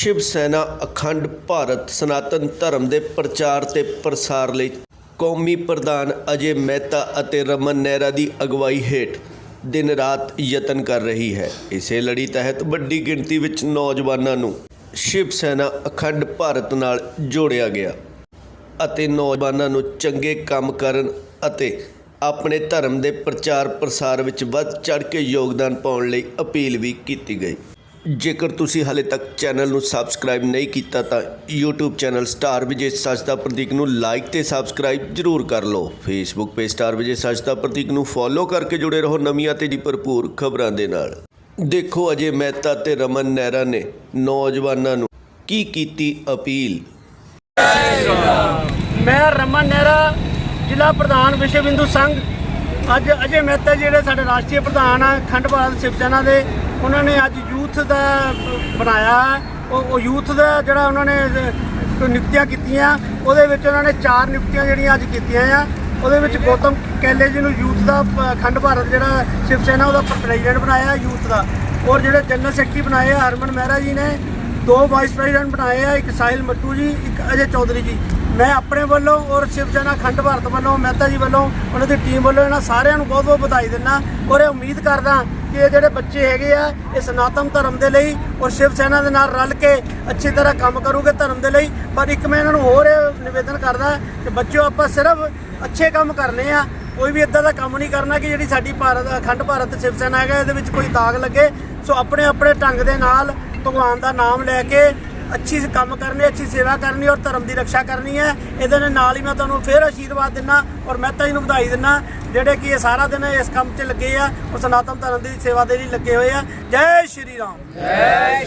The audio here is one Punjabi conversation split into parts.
ਸ਼ਿਵ ਸੈਨਾ ਅਖੰਡ ਭਾਰਤ ਸਨਾਤਨ ਧਰਮ ਦੇ ਪ੍ਰਚਾਰ ਤੇ ਪ੍ਰਸਾਰ ਲਈ ਕੌਮੀ ਪ੍ਰਧਾਨ ਅਜੇ ਮਹਿਤਾ ਅਤੇ ਰਮਨ ਨਹਿਰਾ ਦੀ ਅਗਵਾਈ ਹੇਠ ਦਿਨ ਰਾਤ ਯਤਨ ਕਰ ਰਹੀ ਹੈ। ਇਸੇ ਲੜੀ ਤਹਿਤ ਵੱਡੀ ਗਿਣਤੀ ਵਿੱਚ ਨੌਜਵਾਨਾਂ ਨੂੰ ਸ਼ਿਵ ਸੈਨਾ ਅਖੰਡ ਭਾਰਤ ਨਾਲ ਜੋੜਿਆ ਗਿਆ ਅਤੇ ਨੌਜਵਾਨਾਂ ਨੂੰ ਚੰਗੇ ਕੰਮ ਕਰਨ ਅਤੇ ਆਪਣੇ ਧਰਮ ਦੇ ਪ੍ਰਚਾਰ ਪ੍ਰਸਾਰ ਵਿੱਚ ਵੱਧ ਚੜ ਕੇ ਯੋਗਦਾਨ ਪਾਉਣ ਲਈ ਅਪੀਲ ਵੀ ਕੀਤੀ ਗਈ। ਜੇਕਰ ਤੁਸੀਂ ਹਾਲੇ ਤੱਕ ਚੈਨਲ ਨੂੰ ਸਬਸਕ੍ਰਾਈਬ ਨਹੀਂ ਕੀਤਾ ਤਾਂ YouTube ਚੈਨਲ ਸਟਾਰ ਵਿਜੇ ਸੱਚ ਦਾ ਪ੍ਰਤੀਕ ਨੂੰ ਲਾਈਕ ਤੇ ਸਬਸਕ੍ਰਾਈਬ ਜ਼ਰੂਰ ਕਰ ਲਓ। Facebook ਪੇਜ ਸਟਾਰ ਵਿਜੇ ਸੱਚ ਦਾ ਪ੍ਰਤੀਕ ਨੂੰ ਫੋਲੋ ਕਰਕੇ ਜੁੜੇ ਰਹੋ ਨਵੀਆਂ ਤੇ ਦੀ ਭਰਪੂਰ ਖਬਰਾਂ ਦੇ ਨਾਲ। ਦੇਖੋ ਅਜੇ ਮਹਿਤਾ ਤੇ ਰਮਨ ਨਹਿਰਾ ਨੇ ਨੌਜਵਾਨਾਂ ਨੂੰ ਕੀ ਕੀਤੀ ਅਪੀਲ? ਮੈਂ ਰਮਨ ਨਹਿਰਾ, ਜ਼ਿਲ੍ਹਾ ਪ੍ਰਧਾਨ ਵਿਸ਼ਵ ਹਿੰਦੂ ਸੰਘ। ਅੱਜ ਅਜੇ ਮਹਿਤਾ ਜਿਹੜੇ ਸਾਡੇ ਰਾਸ਼ਟਰੀ ਪ੍ਰਧਾਨ ਆ ਖੰਡ ਭਾਰਤ ਸ਼ਿਵ ਸੈਨਾ ਦੇ ਉਹਨਾਂ ਨੇ ਅੱਜ ਯੂਥ ਦਾ ਬਣਾਇਆ ਉਹ ਉਹ ਯੂਥ ਦਾ ਜਿਹੜਾ ਉਹਨਾਂ ਨੇ ਨਿਯੁਕਤੀਆਂ ਕੀਤੀਆਂ, ਉਹਦੇ ਵਿੱਚ ਉਹਨਾਂ ਨੇ ਚਾਰ ਨਿਯੁਕਤੀਆਂ ਜਿਹੜੀਆਂ ਅੱਜ ਕੀਤੀਆਂ ਆ। ਉਹਦੇ ਵਿੱਚ ਗੌਤਮ ਕੈਲੇ ਜੀ ਨੂੰ ਯੂਥ ਦਾ ਪ- ਅਖੰਡ ਭਾਰਤ ਜਿਹੜਾ ਸ਼ਿਵ ਸੈਨਾ, ਉਹਦਾ ਪ੍ਰੈਜ਼ੀਡੈਂਟ ਬਣਾਇਆ ਯੂਥ ਦਾ। ਔਰ ਜਿਹੜੇ ਜਨਰਲ ਸੈਕਟਰੀ ਬਣਾਏ ਆ, ਹਰਮਨ ਮਹਿਰਾ ਜੀ ਨੇ, ਦੋ ਵਾਈਸ ਪ੍ਰੈਜ਼ੀਡੈਂਟ ਬਣਾਏ ਆ, ਇੱਕ ਸਾਹਿਲ ਮੱਟੂ ਜੀ, ਇੱਕ ਅਜੇ ਚੌਧਰੀ ਜੀ। ਮੈਂ ਆਪਣੇ ਵੱਲੋਂ ਔਰ ਸ਼ਿਵ ਸੈਨਾ ਖੰਡ ਭਾਰਤ ਵੱਲੋਂ, ਮਹਿਤਾ ਜੀ ਵੱਲੋਂ, ਉਹਨਾਂ ਦੀ ਟੀਮ ਵੱਲੋਂ ਇਹਨਾਂ ਸਾਰਿਆਂ ਨੂੰ ਬਹੁਤ ਬਹੁਤ ਵਧਾਈ ਦਿੰਦਾ ਔਰ ਇਹ ਉਮੀਦ ਕਰਦਾ ਕਿ ਇਹ ਜਿਹੜੇ ਬੱਚੇ ਹੈਗੇ ਆ, ਇਹ ਸਨਾਤਨ ਧਰਮ ਦੇ ਲਈ ਔਰ ਸ਼ਿਵ ਸੈਨਾ ਦੇ ਨਾਲ ਰਲ ਕੇ ਅੱਛੀ ਤਰ੍ਹਾਂ ਕੰਮ ਕਰੂਗੇ ਧਰਮ ਦੇ ਲਈ। ਪਰ ਇੱਕ ਮੈਂ ਇਹਨਾਂ ਨੂੰ ਹੋਰ ਇਹ ਨਿਵੇਦਨ ਕਰਦਾ ਕਿ ਬੱਚਿਓ, ਆਪਾਂ ਸਿਰਫ ਅੱਛੇ ਕੰਮ ਕਰਨੇ ਆ, ਕੋਈ ਵੀ ਇਦਾਂ ਦਾ ਕੰਮ ਨਹੀਂ ਕਰਨਾ ਕਿ ਜਿਹੜੀ ਸਾਡੀ ਭਾਰਤ, ਅਖੰਡ ਭਾਰਤ ਸ਼ਿਵ ਸੈਨਾ ਹੈਗਾ, ਇਹਦੇ ਵਿੱਚ ਕੋਈ ਦਾਗ ਲੱਗੇ। ਸੋ ਆਪਣੇ ਆਪਣੇ ਢੰਗ ਦੇ ਨਾਲ ਭਗਵਾਨ ਦਾ ਨਾਮ ਲੈ ਕੇ ਅੱਛੀ ਕੰਮ ਕਰਨੀ ਅੱਛੀ ਸੇਵਾ ਕਰਨੀ ਔਰ ਧਰਮ ਦੀ ਰੱਖਿਆ ਕਰਨੀ ਹੈ। ਇਹਦੇ ਨਾਲ ਹੀ ਮੈਂ ਤੁਹਾਨੂੰ ਫੇਰ ਆਸ਼ੀਰਵਾਦ ਦਿੰਨਾ ਔਰ ਮਹਿਤਾ ਜੀ ਨੂੰ ਵਧਾਈ ਦਿੰਨਾ ਜਿਹੜੇ ਕਿ ਇਹ ਸਾਰਾ ਦਿਨ ਇਸ ਕੰਮ 'ਚ ਲੱਗੇ ਆ ਉਹ ਸਨਾਤਨ ਧਰਮ ਦੀ ਸੇਵਾ ਦੇ ਲਈ ਲੱਗੇ ਹੋਏ ਆ। ਜੈ ਸ਼੍ਰੀ ਰਾਮ।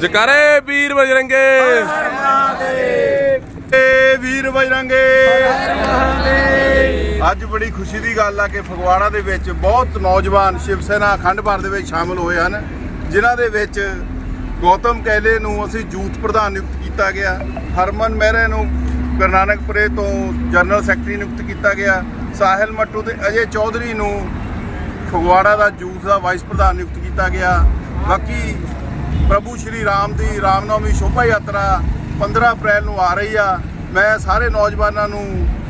ਜਕਾਰੇ ਵੀਰ ਬਜਰੰਗੇ। ਹਰ ਮਹਾਦੇਵ। ਏ ਵੀਰ ਬਜਰੰਗੇ। ਹਰ ਮਹਾਦੇਵ। ਅੱਜ ਬੜੀ ਖੁਸ਼ੀ ਦੀ ਗੱਲ ਆ ਕਿ ਫਗਵਾੜਾ ਦੇ ਵਿੱਚ ਬਹੁਤ ਨੌਜਵਾਨ ਸ਼ਿਵ ਸੈਨਾ ਅਖੰਡ ਭਾਰਤ ਦੇ ਵਿੱਚ ਸ਼ਾਮਲ ਹੋਏ ਹਨ ਜਿਨ੍ਹਾਂ ਦੇ ਵਿੱਚ ਗੌਤਮ ਕੈਲੇ ਨੂੰ ਅਸੀਂ ਯੂਥ ਪ੍ਰਧਾਨ ਨਿਯੁਕਤ ਕੀਤਾ ਗਿਆ। ਹਰਮਨ ਮਹਿਰੇ ਨੂੰ ਗੁਰਨਾਨਕਪੁਰੇ ਤੋਂ ਜਨਰਲ ਸੈਕਟਰੀ ਨਿਯੁਕਤ ਕੀਤਾ ਗਿਆ। ਸਾਹਿਲ ਮੱਟੂ ਤੇ ਅਜੇ ਚੌਧਰੀ ਨੂੰ ਫਗਵਾੜਾ ਦਾ ਯੂਥ ਦਾ ਵਾਈਸ ਪ੍ਰਧਾਨ ਨਿਯੁਕਤ ਕੀਤਾ ਗਿਆ। ਬਾਕੀ ਪ੍ਰਭੂ ਸ਼੍ਰੀ ਰਾਮ ਦੀ ਰਾਮਨੌਮੀ ਸ਼ੋਭਾ ਯਾਤਰਾ 15 ਅਪ੍ਰੈਲ ਨੂੰ ਆ ਰਹੀ ਆ। ਮੈਂ ਸਾਰੇ ਨੌਜਵਾਨਾਂ ਨੂੰ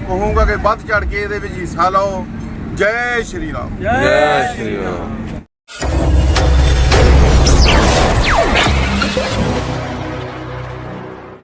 ਕਹੂੰਗਾ ਕਿ ਵੱਧ ਚੜ ਕੇ ਇਹਦੇ ਵਿੱਚ ਹਿੱਸਾ ਲਓ। ਜੈ ਸ਼੍ਰੀ ਰਾਮ। ਜੈ ਸ਼੍ਰੀ ਰਾਮ।